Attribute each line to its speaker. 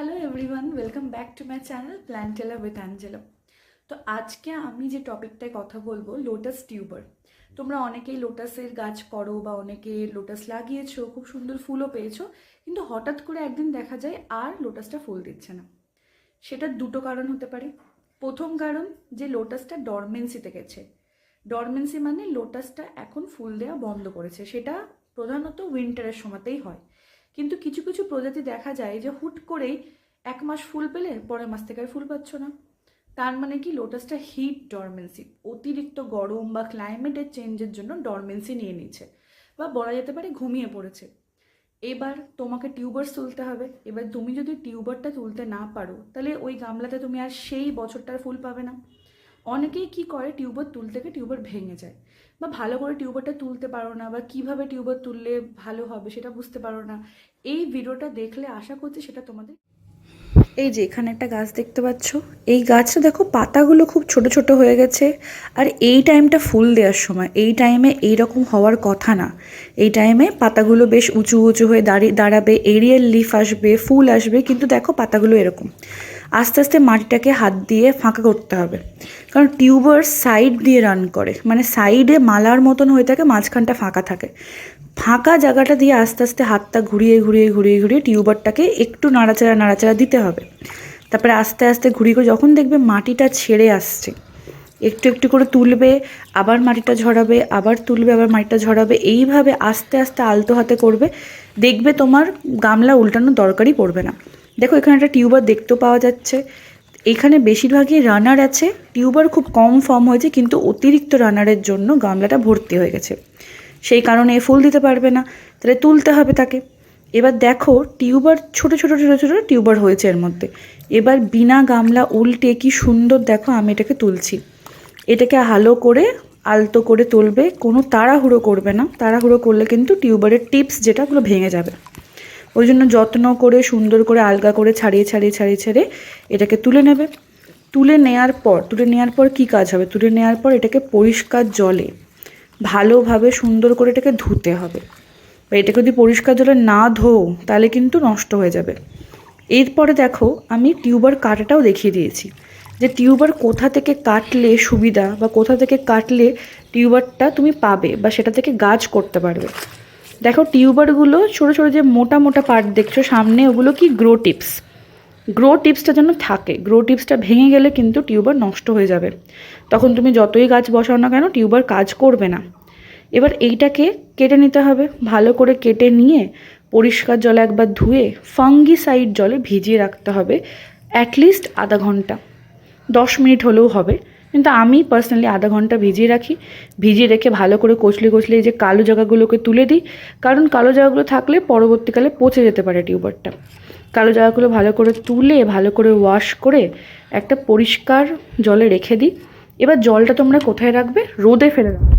Speaker 1: Hello everyone welcome back to my channel Plantella with Angela তো আজকে আমি যে টপিকটায় কথা বলব লোটাস টিউবার তোমরা অনেকেই লোটাসের গাছ করো বা অনেকে লোটাস লাগিয়েছো, খুব সুন্দর ফুলও পেয়েছ, কিন্তু হঠাৎ করে একদিন দেখা যায় আর লোটাসটা ফুল দিচ্ছে না। সেটার দুটো কারণ হতে পারে। প্রথম কারণ, যে লোটাসটা ডরমেন্সিতে গেছে। ডরমেন্সি মানে লোটাসটা এখন ফুল দেওয়া বন্ধ করেছে। সেটা প্রধানত উইন্টারের সময়তেই হয়। কিন্তু কিছু কিছু প্রজাতি দেখা যায় যে হুট করেই এক মাস ফুল পেলে পরের মাস থেকে আর ফুল পাচ্ছ না। তার মানে কি? লোটাসটা হিট ডরমেন্সি অতিরিক্ত গরম বা ক্লাইমেটের চেঞ্জের জন্য ডরমেন্সি নিয়ে নিচ্ছে বা বলা যেতে পারে ঘুমিয়ে পড়েছে। এবার তোমাকে টিউবার্স তুলতে হবে। এবার তুমি যদি টিউবারটা তুলতে না পারো, তাহলে ওই গামলাতে তুমি আর সেই বছরটার ফুল পাবে না। অনেকেই কি করে, টিউবার তুলতে গিয়ে টিউবার ভেঙে যায়। বা ভালো করে টিউবারটা তুলতে পারো না, বা কীভাবে টিউবার তুললে ভালো হবে সেটা বুঝতে পারো না। এই ভিডিওটা দেখলে আশা করছি সেটা তোমাদের এই যে এখানে একটা গাছ দেখতে পাচ্ছ। এই গাছটা দেখো পাতাগুলো খুব ছোট ছোট হয়ে গেছে। আর এই টাইমটা ফুল দেওয়ার সময়, এই টাইমে এই রকম হওয়ার কথা না। এই টাইমে পাতাগুলো বেশ উঁচু উঁচু হয়ে দাঁড়িয়ে দাঁড়াবে এরিয়াল লিফ আসবে, ফুল আসবে, কিন্তু দেখো পাতাগুলো এরকম। আস্তে আস্তে মাটিটাকে হাত দিয়ে ফাঁকা করতে হবে। কারণ টিউবার সাইড দিয়ে রান করে মানে সাইডে মালার মতন হয়ে থাকে, মাঝখানটা ফাঁকা থাকে। ফাঁকা জায়গাটা দিয়ে আস্তে আস্তে হাতটা ঘুরিয়ে ঘুরিয়ে ঘুরিয়ে ঘুরিয়ে টিউবারটাকে একটু নাড়াচাড়া নাড়াচাড়া দিতে হবে। তারপরে আস্তে আস্তে ঘুরিয়ে যখন দেখবে মাটিটা ছেড়ে আসছে, একটু একটু করে তুলবে, আবার মাটিটা ঝরাবে, আবার তুলবে, আবার মাটিটা ঝরাবে, এইভাবে আস্তে আস্তে আলতো হাতে করবে, দেখবে তোমার গামলা উল্টানোর দরকারই পড়বে না। দেখো, এখানে একটা টিউবার দেখতেও পাওয়া যাচ্ছে। এখানে বেশিরভাগই রানার আছে। টিউবার খুব কম ফর্ম হয়েছে, কিন্তু অতিরিক্ত রানারের জন্য গামলাটা ভর্তি হয়ে গেছে। সেই কারণে ফুল দিতে পারবে না। তাহলে তুলতে হবে তাকে। এবার দেখো, টিউবার ছোট ছোট ছোট ছোট টিউবার হয়েছে এর মধ্যে। এবার বিনা গামলা উল্টে কি সুন্দর দেখো, আমি এটাকে তুলছি। এটাকে হালো করে, আলতো করে তুলবে। কোনো তাড়াহুড়ো করবে না। তাড়াহুড়ো করলে কিন্তু টিউবারের টিপস যেটা, ওগুলো ভেঙে যাবে। ওই জন্য যত্ন করে, সুন্দর করে আলগা করে ছাড়িয়ে ছাড়িয়ে ছাড়িয়ে ছেড়ে এটাকে তুলে নেবে। তুলে নেয়ার পর, তুলে নেওয়ার পর কি কাজ হবে? তুলে নেওয়ার পর এটাকে পরিষ্কার জলে ভালোভাবে সুন্দর করে এটাকে ধুতে হবে। বা এটাকে যদি পরিষ্কার জলে না ধোও, তাহলে কিন্তু নষ্ট হয়ে যাবে। এরপরে দেখো, আমি টিউবার কাটাটাও দেখিয়ে দিয়েছি। যে টিউবার কোথা থেকে কাটলে সুবিধা বা কোথা থেকে কাটলে টিউবারটা তুমি পাবে বা সেটা থেকে গাছ করতে পারবে। দেখো টিউবারগুলো ছোটো ছোটো যে মোটা মোটা পার্ট দেখছ, সামনে ওগুলো কি গ্রো টিপস গ্রো টিপসটা যেন থাকে গ্রো টিপসটা ভেঙে গেলে কিন্তু টিউবার নষ্ট হয়ে যাবে। তখন তুমি যতই গাছ বসাও না কেন, টিউবার কাজ করবে না। এবার এইটাকে কেটে নিতে হবে, ভালো করে কেটে নিয়ে পরিষ্কার জলে একবার ধুয়ে ফাঙ্গিসাইড জলে ভিজিয়ে রাখতে হবে অ্যাটলিস্ট আধা ঘণ্টা। দশ মিনিট হলেও হবে। কিন্তু আমি পার্সোনালি আধা ঘণ্টা ভিজিয়ে রাখি। ভিজিয়ে রেখে ভালো করে কচলে কচলে এই যে কালো জায়গাগুলোকে তুলে দিই। কারণ কালো জায়গাগুলো থাকলে পরবর্তীকালে পচে যেতে পারে টিউবারটা। কালো জায়গাগুলো ভালো করে তুলে, ভালো করে ওয়াশ করে একটা পরিষ্কার জলে রেখে দিই। এবার জলটা তোমরা কোথায় রাখবে? রোদে ফেলে রাখবে